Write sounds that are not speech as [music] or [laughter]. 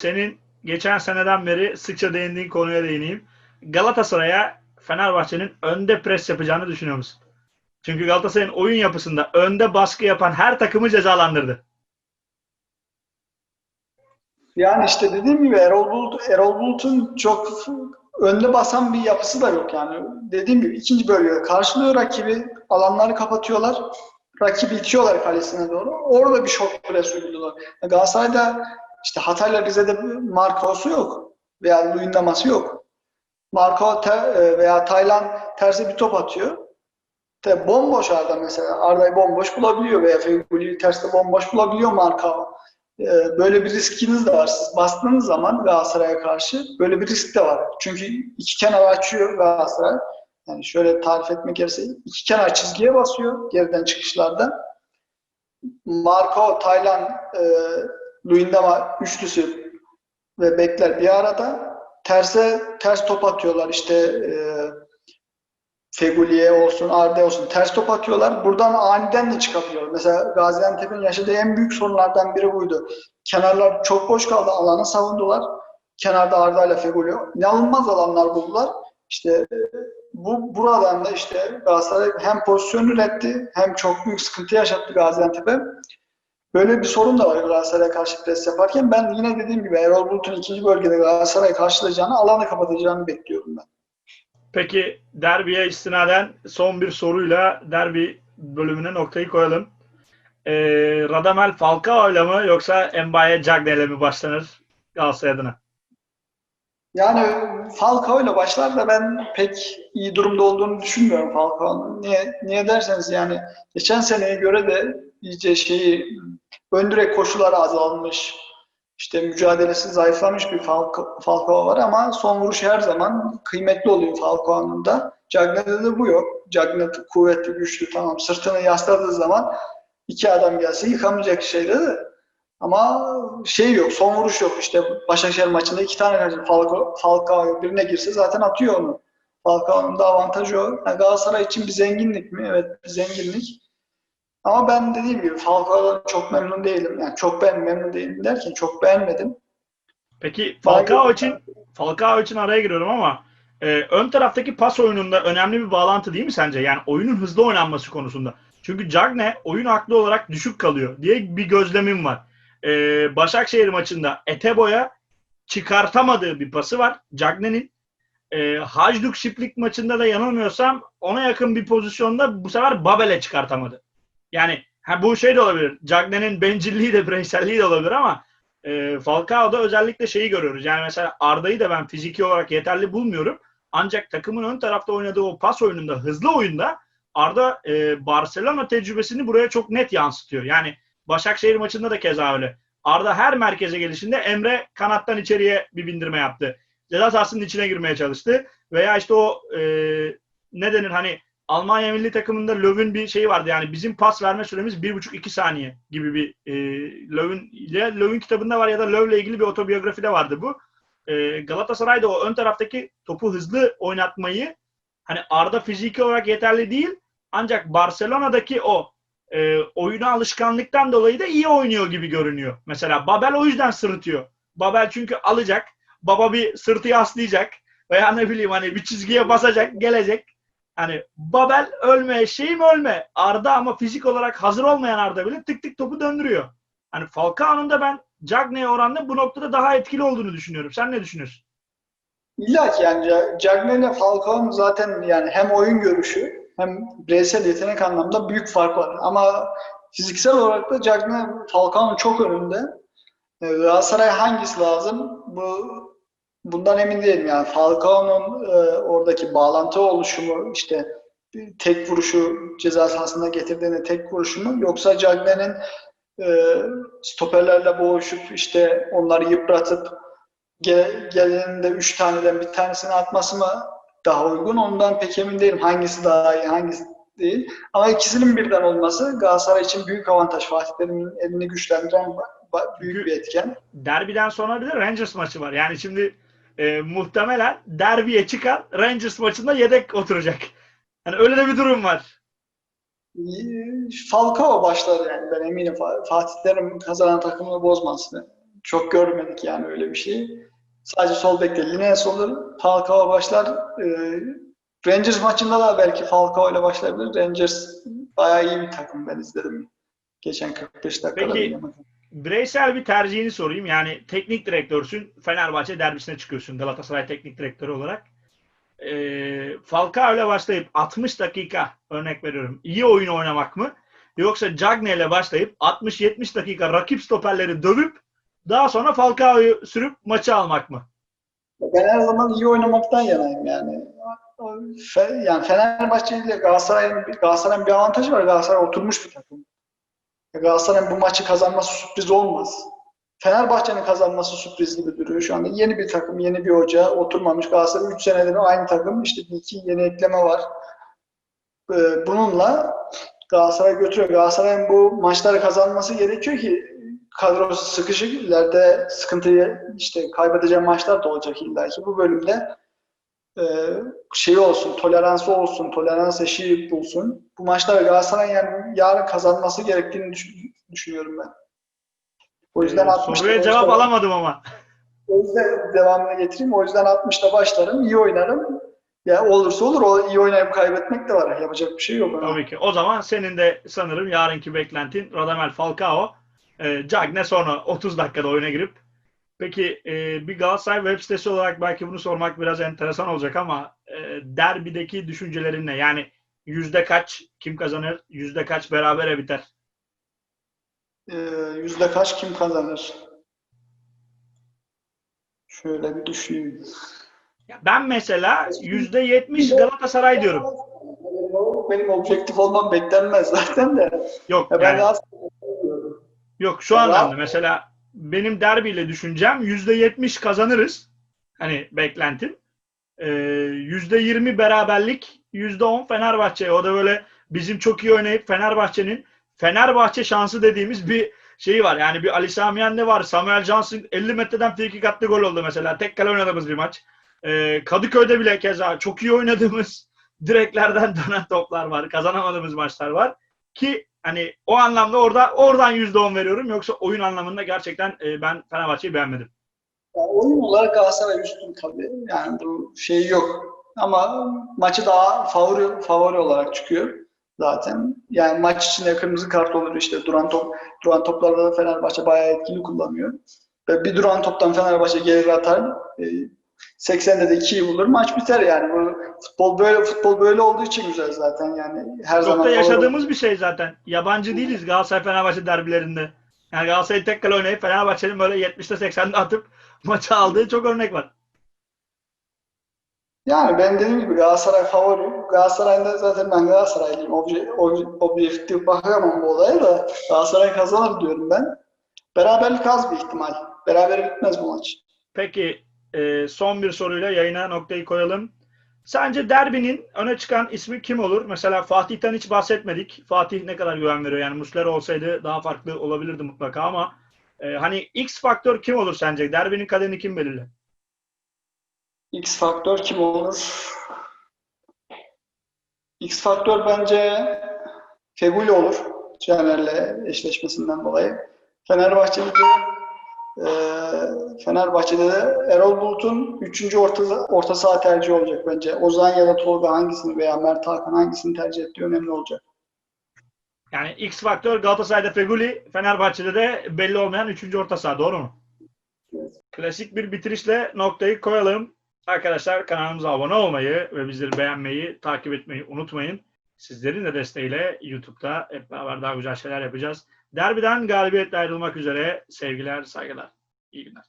senin geçen seneden beri sıkça değindiğin konuya değineyim. Galatasaray'a Fenerbahçe'nin önde pres yapacağını düşünüyor musun? Çünkü Galatasaray'ın oyun yapısında önde baskı yapan her takımı cezalandırdı. Yani işte dediğim gibi Erol Bulut, Erol Bulut'un çok önde basan bir yapısı da yok yani. Dediğim gibi ikinci bölgede karşılıyor rakibi, alanları kapatıyorlar. Rakibi itiyorlar kalesine doğru. Orada bir şok pres uyguluyorlar. Galatasaray'da işte Hatay'la Rize'de Marco'su yok. Veya Luyendama'sı yok. Marco te, veya Taylan terse bir top atıyor. De bomboş Arda mesela. Arda'yı bomboş bulabiliyor veya Fegüli'yi terste bomboş bulabiliyor Marco. Böyle bir riskiniz de var. Siz bastığınız zaman Galatasaray'a karşı böyle bir risk de var. Çünkü iki kenar açıyor Galatasaray. Yani şöyle tarif etmek gerekirse iki kenar çizgiye basıyor geriden çıkışlarda. Marco, Taylan, e, Luyendama üçlüsü ve bekler bir arada. Terse ters top atıyorlar. İşte e, Feguli'ye olsun, Arda olsun ters top atıyorlar. Buradan aniden de çıkabiliyor. Mesela Gaziantep'in yaşadığı en büyük sorunlardan biri buydu. Kenarlar çok boş kaldı. Alanı savundular. Kenarda Arda ile Feguli inanılmaz alanlar buldular. İşte bu buradan da işte Galatasaray hem pozisyon üretti hem çok büyük sıkıntı yaşattı Gaziantep'e. Böyle bir sorun da var Galatasaray'a karşı pres yaparken. Ben yine dediğim gibi Erol Bulut'un ikinci bölgede Galatasaray'ı karşılayacağını, alanı kapatacağını bekliyorum ben. Peki derbiye istinaden son bir soruyla derbi bölümüne noktayı koyalım. Ee, Radamel Falcao ile mi yoksa Mbaye Cagne ile mi başlanır Galatasaray adına? Yani Falcao ile başlar da ben pek iyi durumda olduğunu düşünmüyorum Falcao'nun. Niye, niye derseniz yani geçen seneye göre de iyice şeyi ön direk koşuları azalmış. İşte mücadelesi zayıflamış bir Falcao, Falcao var ama son vuruş her zaman kıymetli oluyor Falcao'nun da. Cagne'de de bu yok. Cagne kuvvetli, güçlü tamam. Sırtını yasladığı zaman iki adam gelse yıkamayacak şeyde de. Ama şey yok, son vuruş yok. İşte Başakşehir maçında iki tane kaçırdı. Falcao, Falcao birine girse zaten atıyor onu. Falcao'nun da avantajı o. Yani Galatasaray için bir zenginlik mi? Evet bir zenginlik. Ama ben dediğim gibi Falcao'dan çok memnun değilim. Yani çok ben memnun değilim derken çok beğenmedim. Peki Falcao için Falcao için araya giriyorum ama e, ön taraftaki pas oyununda önemli bir bağlantı değil mi sence? Yani oyunun hızlı oynanması konusunda. Çünkü Cagne oyun aklı olarak düşük kalıyor diye bir gözlemim var. E, Başakşehir maçında Etebo'ya çıkartamadığı bir pası var Cagne'nin. E, Hajduk Şiplik maçında da yanılmıyorsam ona yakın bir pozisyonda bu sefer Babel'e çıkartamadı. Yani ha, bu şey de olabilir. Cagne'nin bencilliği de bireyselliği de olabilir ama e, Falcao'da özellikle şeyi görüyoruz. Yani mesela Arda'yı da ben fiziki olarak yeterli bulmuyorum. Ancak takımın ön tarafta oynadığı o pas oyununda, hızlı oyunda Arda e, Barcelona tecrübesini buraya çok net yansıtıyor. Yani Başakşehir maçında da keza öyle. Arda her merkeze gelişinde Emre kanattan içeriye bir bindirme yaptı. Ceza sahasının içine girmeye çalıştı. Veya işte o e, ne denir hani Almanya milli takımında Löw'ün bir şeyi vardı yani bizim pas verme süremiz 1,5-2 saniye gibi bir e, Löw'ün ya kitabında var ya da Löw'le ilgili bir otobiyografide vardı bu. E, Galatasaray'da o ön taraftaki topu hızlı oynatmayı hani Arda fiziki olarak yeterli değil ancak Barcelona'daki o e, oyuna alışkanlıktan dolayı da iyi oynuyor gibi görünüyor. Mesela Babel o yüzden sırıtıyor. Babel çünkü alacak. Baba bir sırtı yaslayacak. Veya ne bileyim hani bir çizgiye basacak, gelecek. Hani Babel ölme, şeyim ölme. Arda ama fizik olarak hazır olmayan Arda bile tık tık topu döndürüyor. Hani Falcao'nun da ben Cagne'ye oranla bu noktada daha etkili olduğunu düşünüyorum. Sen ne düşünüyorsun? İlla ki yani Cagne ile Falcao'nun zaten yani hem oyun görüşü hem bireysel yetenek anlamda büyük fark var. Ama fiziksel olarak da Cagne Falcao'nun çok önünde. Galatasaray hangisi lazım? Bu bundan emin değilim yani. Falcao'nun e, oradaki bağlantı oluşumu işte tek vuruşu ceza sahasında getirdiğinde tek vuruşu mu yoksa Cagne'nin e, stoperlerle boğuşup işte onları yıpratıp gel, geleninde üç taneden bir tanesini atması mı daha uygun? Ondan pek emin değilim. Hangisi daha iyi hangisi değil. Ama ikisinin birden olması Galatasaray için büyük avantaj. Fatih Terim'in elini güçlendiren büyük bir etken. Derbiden sonra bir de Rangers maçı var. Yani şimdi e, muhtemelen derbiye çıkan Rangers maçında yedek oturacak. Yani öyle de bir durum var. Falcao başlar yani ben eminim. Fatih Terim kazanan takımını bozmaz. çok görmedik yani öyle bir şey. Sadece sol bekte Lines olur. Falcao başlar. Ee, Rangers maçında da belki Falcao ile başlayabilir. Rangers bayağı iyi bir takım ben izledim. Geçen 45 dakikada. Peki. Bireysel bir tercihini sorayım. Yani teknik direktörsün. Fenerbahçe derbisine çıkıyorsun Galatasaray teknik direktörü olarak. Ee, Falcao ile başlayıp 60 dakika örnek veriyorum. iyi oyun oynamak mı? Yoksa Cagne ile başlayıp 60-70 dakika rakip stoperleri dövüp daha sonra Falcao'yu sürüp maçı almak mı? Ben her zaman iyi oynamaktan yanayım yani. Yani Fenerbahçe ile Galatasaray'ın Galatasaray'ın bir avantajı var. Galatasaray oturmuş bir takım. Galatasaray'ın bu maçı kazanması sürpriz olmaz. Fenerbahçe'nin kazanması sürpriz gibi duruyor şu anda. Yeni bir takım, yeni bir hoca oturmamış. Galatasaray 3 senedir aynı takım. İşte bir iki yeni ekleme var. Ee, Bununla Galatasaray götürüyor. Galatasaray'ın bu maçları kazanması gerekiyor ki kadrosu sıkışık ileride sıkıntıyı işte kaybedeceği maçlar da olacak illa ki. Bu bölümde e, şey olsun, toleransı olsun, tolerans eşiği bulsun. Bu maçları Galatasaray yani yarın kazanması gerektiğini düş- düşünüyorum ben. O yüzden Ee, 60'ta soruya cevap başlarım. alamadım ama. O yüzden devamını getireyim. O yüzden 60'ta başlarım, iyi oynarım. Ya olursa olur, o iyi oynayıp kaybetmek de var. Yapacak bir şey yok. ona. Tabii ki. O zaman senin de sanırım yarınki beklentin Radamel Falcao, e, Cagne sonra 30 dakikada oyuna girip Peki e, bir Galatasaray web sitesi olarak belki bunu sormak biraz enteresan olacak ama e, derbideki düşüncelerin ne? Yani yüzde kaç kim kazanır, yüzde kaç berabere biter? Ee, yüzde kaç kim kazanır? Şöyle bir düşüneyim. Ya ben mesela yüzde yetmiş Galatasaray diyorum. Benim objektif olmam beklenmez zaten de. Yok Ya ben yani, yok şu anlamda mesela benim derbiyle düşüncem yüzde yetmiş kazanırız. Hani beklentim. Ee, Yüzde yirmi beraberlik, yüzde on Fenerbahçe. O da böyle bizim çok iyi oynayıp Fenerbahçe'nin Fenerbahçe şansı dediğimiz bir şeyi var. Yani bir Ali Sami Yen'de var. Samuel Johnson 50 metreden frikik attı gol oldu mesela. Tek kale oynadığımız bir maç. Ee, Kadıköy'de bile keza çok iyi oynadığımız [laughs] direklerden dönen toplar var. Kazanamadığımız maçlar var. Ki hani o anlamda orada oradan yüzde on veriyorum. Yoksa oyun anlamında gerçekten e, ben Fenerbahçe'yi beğenmedim. Ya oyun olarak Galatasaray üstün tabii. Yani bu şey yok. Ama maçı daha favori favori olarak çıkıyor zaten. Yani maç içinde kırmızı kart olur işte duran top duran toplarda da Fenerbahçe bayağı etkili kullanıyor. Ve bir duran toptan Fenerbahçe geri atar. e, 80'de de 2'yi bulur. Maç biter yani. Bu futbol böyle futbol böyle olduğu için güzel zaten yani. Her Çok zaman da favori- yaşadığımız bir şey zaten. Yabancı değiliz Galatasaray Fenerbahçe derbilerinde. Yani Galatasaray tek kale oynayıp Fenerbahçe'nin böyle 70'te 80'de atıp [laughs] maçı aldığı çok örnek var. Yani ben dediğim gibi Galatasaray favori. Galatasaray'da zaten ben Galatasaraylıyım. Obje, obje, objektif bakamam bu olaya da Galatasaray kazanır diyorum ben. Beraberlik az bir ihtimal. Beraber bitmez bu maç. Peki e, son bir soruyla yayına noktayı koyalım. Sence derbinin öne çıkan ismi kim olur? Mesela Fatih'ten hiç bahsetmedik. Fatih ne kadar güven veriyor? Yani Muslera olsaydı daha farklı olabilirdi mutlaka ama e, hani X faktör kim olur sence? Derbinin kaderini kim belirler? X faktör kim olur? X faktör bence Feguli olur. Caner'le eşleşmesinden dolayı. Fenerbahçe'de de e, Fenerbahçe'de de Erol Bulut'un 3. orta, orta saha tercihi olacak bence. Ozan ya da Tolga hangisini veya Mert Hakan hangisini tercih ettiği önemli olacak. Yani X faktör Galatasaray'da Feguli, Fenerbahçe'de de belli olmayan 3. orta saha. Doğru mu? Klasik bir bitirişle noktayı koyalım. Arkadaşlar kanalımıza abone olmayı ve bizleri beğenmeyi, takip etmeyi unutmayın. Sizlerin de desteğiyle YouTube'da hep beraber daha güzel şeyler yapacağız. Derbiden galibiyetle ayrılmak üzere. Sevgiler, saygılar. İyi günler.